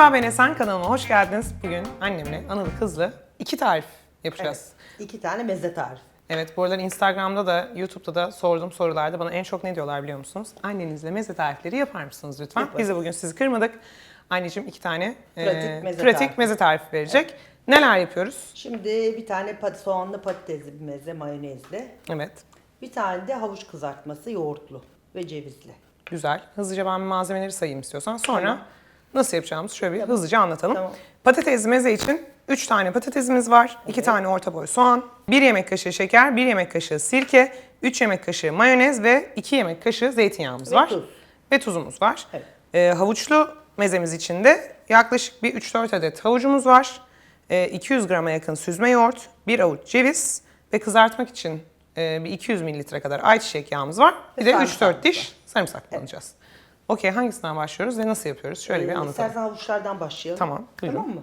Merhaba ben Esen kanalıma hoş geldiniz. Bugün annemle Anıl Kızlı iki tarif yapacağız. İki tane meze tarifi. Evet, bu arada Instagram'da da YouTube'da da sorduğum sorularda bana en çok ne diyorlar biliyor musunuz? Annenizle meze tarifleri yapar mısınız lütfen? Yaparız. Biz de bugün sizi kırmadık. Anneciğim iki tane Pratik e, meze pratik tarifi. meze tarifi verecek. Neler yapıyoruz? Şimdi bir tane pat soğanlı patatesli bir meze mayonezli. Evet, Bir tane de havuç kızartması yoğurtlu ve cevizli. güzel. Hızlıca ben malzemeleri sayayım istiyorsan. Sonra Tamam. Nasıl yapacağımızı şöyle bir hızlıca anlatalım. Tamam. Patatesli meze için 3 tane patatesimiz var. 2 tane orta boy soğan, 1 yemek kaşığı şeker, 1 yemek kaşığı sirke, 3 yemek kaşığı mayonez ve 2 yemek kaşığı zeytinyağımız Ve var. tuz. Ve tuzumuz var. Evet. Ee, havuçlu mezemiz için de yaklaşık bir 3-4 adet havucumuz var. Ee, 200 grama yakın süzme yoğurt, 1 avuç ceviz ve kızartmak için e, bir 200 mililitre kadar ayçiçek yağımız var. Bir de sarımsak 3-4 diş sarımsak kullanacağız. Okey hangisinden başlıyoruz ve nasıl yapıyoruz? Şöyle bir Ee, anlatalım. İstersen havuçlardan başlayalım. Tamam, buyurun. Tamam mı?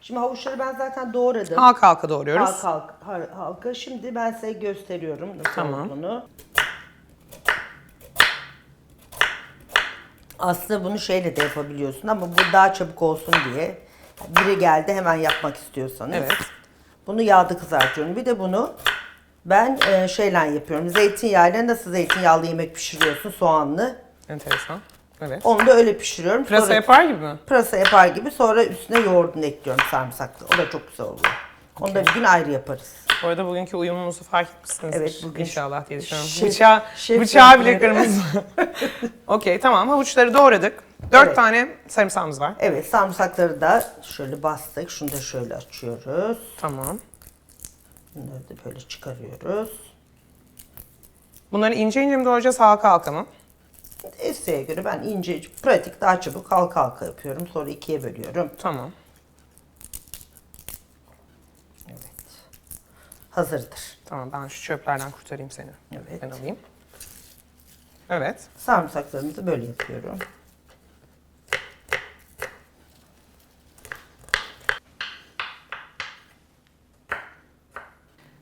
Şimdi havuçları ben zaten doğradım. Halka halka doğruyoruz. Halk halk har- halka. Şimdi ben size gösteriyorum nasıl Tamam. olduğunu. Aslında bunu şeyle de yapabiliyorsun ama bu daha çabuk olsun diye. Biri geldi hemen yapmak istiyorsanız. Evet. Bunu yağda kızartıyorum. Bir de bunu ben e, şeyle yapıyorum. Zeytinyağıyla nasıl zeytinyağlı yemek pişiriyorsun soğanlı. Enteresan. Evet. Onu da öyle pişiriyorum. Pırasa Sonra- yapar gibi mi? Pırasa yapar gibi sonra üstüne yoğurdunu ekliyorum sarımsaklı. O da çok güzel oluyor. Onu da bir gün ayrı yaparız. Bu arada bugünkü uyumumuzu fark etmişsinizdir. Evet, bugün İnşallah diye düşünüyorum. şef- bıçağı, şef bıçağı bile kırmızı. Okey tamam havuçları doğradık. Dört Evet. tane sarımsağımız var. Evet sarımsakları da şöyle bastık. Şunu da şöyle açıyoruz. Tamam. Bunları da böyle çıkarıyoruz. Bunları ince ince mi doğrayacağız halka halka mı? İsteğe göre ben ince, pratik daha çabuk halka halka yapıyorum. Sonra ikiye bölüyorum. Tamam. Evet. Hazırdır. Tamam ben şu çöplerden kurtarayım seni. Evet. Ben alayım. Evet. Sarımsaklarımızı böyle yapıyorum.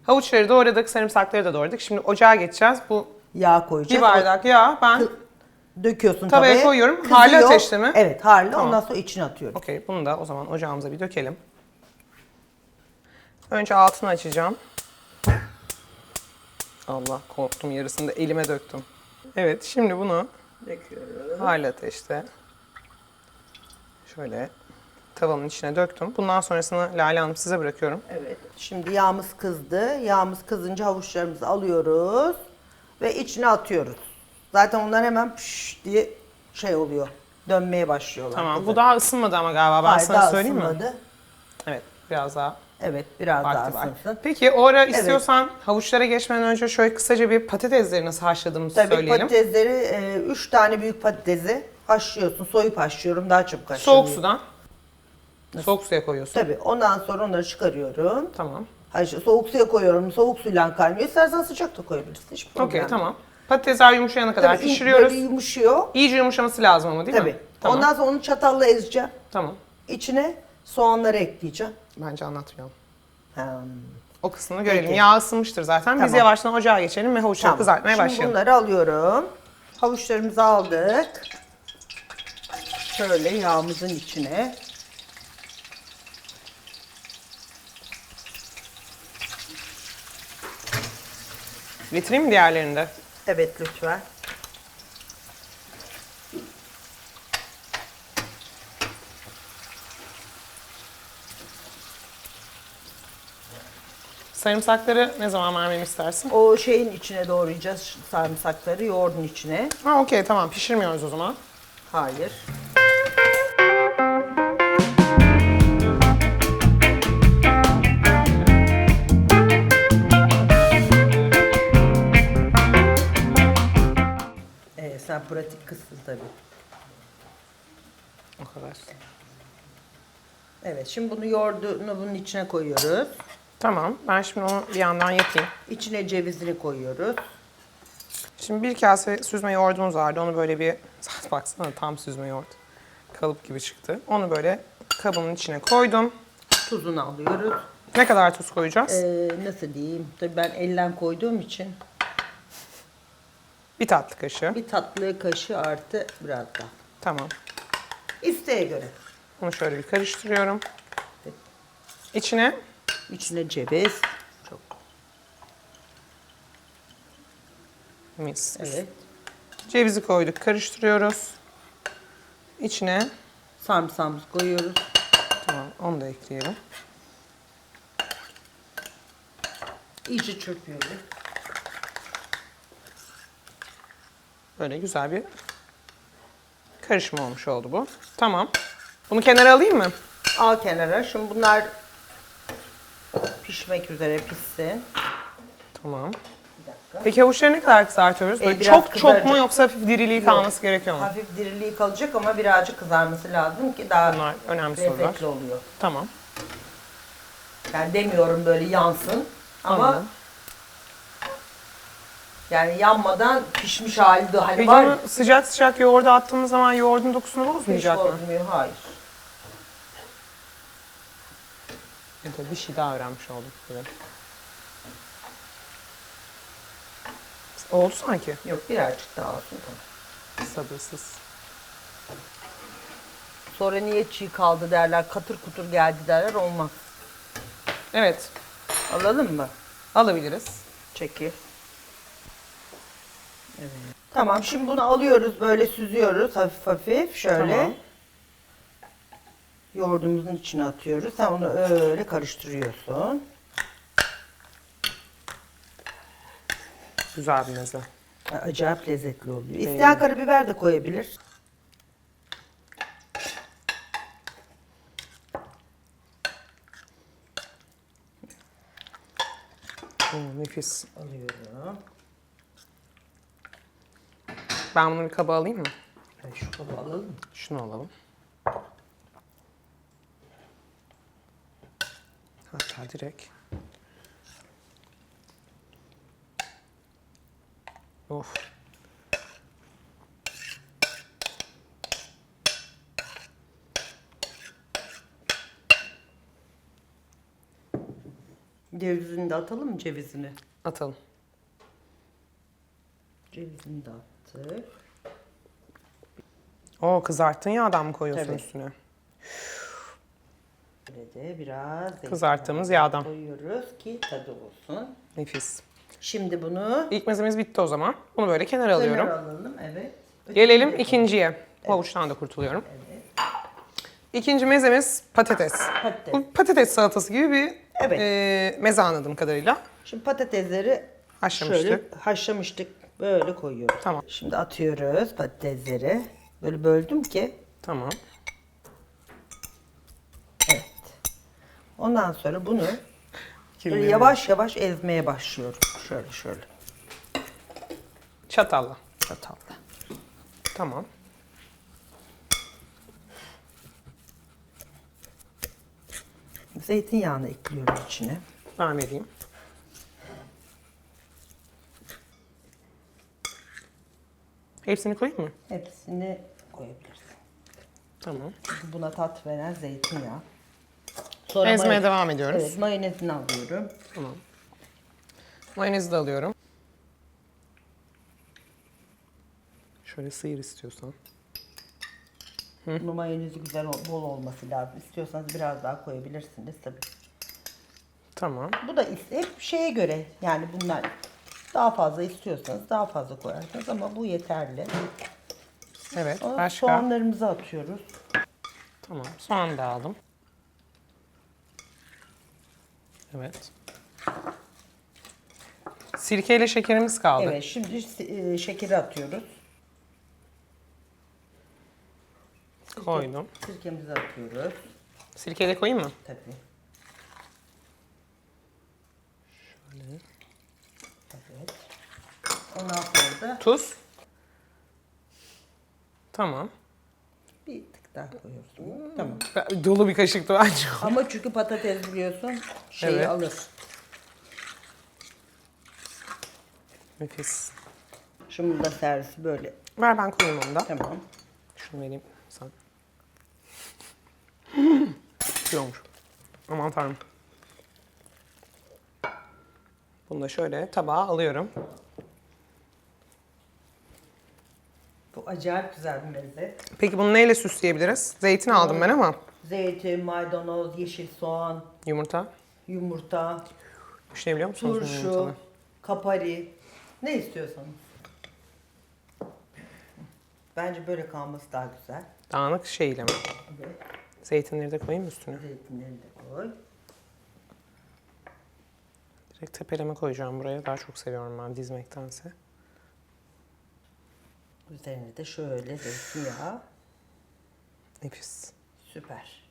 Havuçları doğradık, sarımsakları da doğradık. Şimdi ocağa geçeceğiz. Bu Yağ koyacağız. bir bardak yağ ben... Kı- Döküyorsun Tavaya tavaya. koyuyorum. Kızıyor. Harlı ateşte mi? Evet harlı. Tamam. Ondan sonra içine atıyorum. Okey bunu da o zaman ocağımıza bir dökelim. Önce altını açacağım. Allah korktum yarısını da elime döktüm. Evet şimdi bunu Döküyoruz. harlı ateşte şöyle tavanın içine döktüm. Bundan sonrasını Lale Hanım size bırakıyorum. Evet. Şimdi yağımız kızdı. Yağımız kızınca havuçlarımızı alıyoruz ve içine atıyoruz. Zaten onlar hemen püş diye şey oluyor. Dönmeye başlıyorlar. Tamam bu daha ısınmadı ama galiba ben Hayır, sana daha söyleyeyim mi? ısınmadı. Evet biraz daha Evet biraz vakti daha var. ısınsın. Peki o ara istiyorsan havuçlara geçmeden önce şöyle kısaca bir patatesleri nasıl haşladığımızı Tabii söyleyelim. patatesleri 3 tane büyük patatesi haşlıyorsun. Soyup haşlıyorum daha çabuk haşlanıyor. Soğuk sudan. Soğuk suya koyuyorsun. Tabii ondan sonra onları çıkarıyorum. Tamam. Hayır, soğuk suya koyuyorum. Soğuk suyla kaynıyor. İstersen sıcak da koyabilirsin. Hiç problem Okey yok. tamam. Patatesler yumuşayana kadar Tabii ilk pişiriyoruz. Böyle yumuşuyor. İyice yumuşaması lazım ama değil Tabii. mi? Tamam. Ondan sonra onu çatalla ezeceğim. Tamam. İçine soğanları ekleyeceğim. Bence anlatmayalım. Hmm. O kısmını görelim. Peki. Yağ ısınmıştır zaten. Biz Tamam. yavaştan ocağa geçelim ve havuçları Tamam. kızartmaya Şimdi başlayalım. bunları alıyorum. Havuçlarımızı aldık. Şöyle yağımızın içine. Getireyim mi diğerlerini de? Evet lütfen. Sarımsakları ne zaman vermemi istersin? O şeyin içine doğrayacağız sarımsakları yoğurdun içine. Ha okey tamam pişirmiyoruz o zaman. Hayır. Pratik kızsın tabii. O kadar. Evet, şimdi bunu yoğurdunu bunun içine koyuyoruz. Tamam. Ben şimdi onu bir yandan yapayım. İçine cevizini koyuyoruz. Şimdi bir kase süzme yoğurdumuz vardı. Onu böyle bir... Baksana tam süzme yoğurt. Kalıp gibi çıktı. Onu böyle kabımın içine koydum. Tuzunu alıyoruz. Ne kadar tuz koyacağız? Ee, nasıl diyeyim? Tabii ben ellen koyduğum için Bir tatlı kaşığı. bir tatlı kaşığı artı biraz daha. Tamam. İsteğe göre. Bunu şöyle bir karıştırıyorum. İçine İçine ceviz. Çok mis. evet. Cevizi koyduk, karıştırıyoruz. İçine Sarımsağımızı koyuyoruz. tamam onu da ekleyelim. İyice çırpıyoruz. Böyle güzel bir karışım olmuş oldu bu. Tamam. Bunu kenara alayım mı? Al kenara. Şimdi bunlar pişmek üzere pişsin. Tamam. Bir dakika. Peki havuçları ne kadar kızartıyoruz? Böyle E, biraz çok çok kızaracak. mu yoksa hafif diriliği kalması gerekiyor mu? Hafif diriliği kalacak ama birazcık kızarması lazım ki daha Bunlar önemli sorular. lezzetli oluyor. Tamam. Yani demiyorum böyle yansın ama Anladım. Yani yanmadan pişmiş hali de hani Peki var. onu sıcak sıcak yoğurda attığımız zaman yoğurdun dokusunu Hiç bozmayacak mı? bozmuyor. Hayır. Ya da bir şey daha öğrenmiş olduk. Böyle. Oldu sanki. Yok birazcık daha olsun tamam. Sabırsız. Sonra niye çiğ kaldı derler, katır kutur geldi derler olmaz. Evet. Alalım mı? Alabiliriz. Çekil. Evet. Tamam şimdi bunu alıyoruz böyle süzüyoruz hafif hafif şöyle. Tamam. Yoğurdumuzun içine atıyoruz. Sen onu öyle karıştırıyorsun. Güzel bir meze. Acayip lezzetli oluyor. İsteyen karabiber de koyabilir. Hmm, nefis. Alıyorum. Ben bunu bir kaba alayım mı? Şu kabı alalım. Şunu alalım. Hatta direkt. Of. Cevizini de atalım mı cevizini? Atalım. Cevizini de attık. Oo kızarttın yağdan mı koyuyorsun Tabii. üstüne? Böyle de biraz zeytinyağı Kızarttığımız yağdan. koyuyoruz ki tadı olsun. Nefis. Şimdi bunu İlk mezemiz bitti o zaman. Bunu böyle kenara alıyorum. kenara alalım. Evet. Gelelim ikinciye. Havuçtan da kurtuluyorum. İkinci mezemiz patates. Patates. Bu patates salatası gibi bir Evet. e, meze anladığım kadarıyla. Şimdi patatesleri Haşlamıştık. şöyle haşlamıştık. Böyle koyuyoruz. Tamam. Şimdi atıyoruz patatesleri. Böyle böldüm ki. Tamam. Evet. Ondan sonra bunu böyle yavaş yavaş ezmeye başlıyorum. Şöyle şöyle. Çatalla. Çatalla. Tamam. Zeytinyağını ekliyoruz içine. Ben vereyim. Hepsini koyayım mı? Hepsini koyabilirsin. Tamam. Çünkü buna tat veren zeytinyağı. Sonra Ezmeye may- devam ediyoruz. Evet, mayonezini alıyorum. Tamam. Mayonezi de alıyorum. Şöyle sıyır istiyorsan. Bunun mayonezi güzel, ol- bol olması lazım. İstiyorsanız biraz daha koyabilirsiniz tabii. Tamam. Bu da hep şeye göre yani bunlar daha fazla istiyorsanız daha fazla koyarsınız ama bu yeterli. Evet. Sonra Başka? Soğanlarımızı atıyoruz. Tamam. Soğan da aldım. Evet. Sirkeyle şekerimiz kaldı. Evet şimdi e, şekeri atıyoruz. Koydum. Sirkemizi atıyoruz. Sirkeyle koyayım mı? Tabii. Şöyle. Evet. Ondan sonra da Tuz. Tamam. bir tık daha koyuyoruz. Tamam. Ben- Dolu bir kaşıktı bence. o. Ama çünkü patates biliyorsun şeyi Evet. alır. Nefis. Şimdi da servisi böyle. Ver ben koyayım onu da. Tamam. Şunu vereyim sen. Güzel olmuş. Aman tanrım. Bunu da şöyle tabağa alıyorum. Bu acayip güzel bir lezzet. Peki bunu neyle süsleyebiliriz? Zeytin aldım ben ama. Zeytin, maydanoz, yeşil soğan, Yumurta. yumurta, Düşünebiliyor musunuz? bu turşu, yumurtalı? kapari. Ne istiyorsanız. Bence böyle kalması daha güzel. Dağınık şeyle mi? Evet. Zeytinleri de koyayım mı üstüne? Zeytinleri de koy. Direkt tepeleme koyacağım buraya. Daha çok seviyorum ben dizmektense. Üzerine de şöyle zeytinyağı. Nefis. Süper.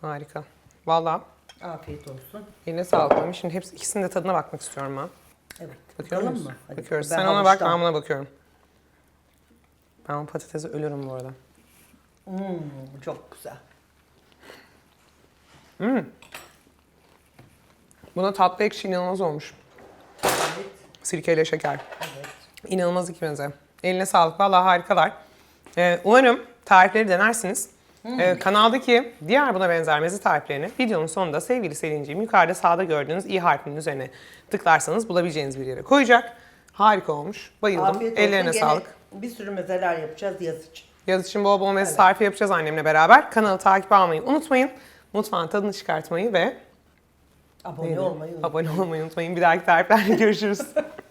Harika. Vallahi Afiyet olsun. eline sağlık Mami. Şimdi hepsi ikisinin de tadına bakmak istiyorum ben. Evet. Bakıyor Bakalım musun? mı? Hadi. Bakıyoruz. Ben Sen ona bak havuçtan. ben buna bakıyorum. Ben o patatese ölürüm bu arada. Hmm, çok güzel. Buna tatlı ekşi inanılmaz olmuş. Evet. Sirkeyle şeker. Evet. İnanılmaz ikimize. Eline sağlık. Vallahi harikalar. Ee, umarım tarifleri denersiniz. Ee, kanaldaki diğer buna benzer meze tariflerini videonun sonunda sevgili Selin'ciğim yukarıda sağda gördüğünüz i harfinin üzerine tıklarsanız bulabileceğiniz bir yere koyacak. Harika olmuş. Bayıldım. Afiyet olsun. Ellerine Gene sağlık. Bir sürü mezeler yapacağız yaz için. Yaz için bol bol meze tarifi yapacağız annemle beraber. Kanalı takip almayı unutmayın. Mutfağın tadını çıkartmayı ve Abone olmayı unutmayın. abone olmayı unutmayın. Bir dahaki tariflerde görüşürüz.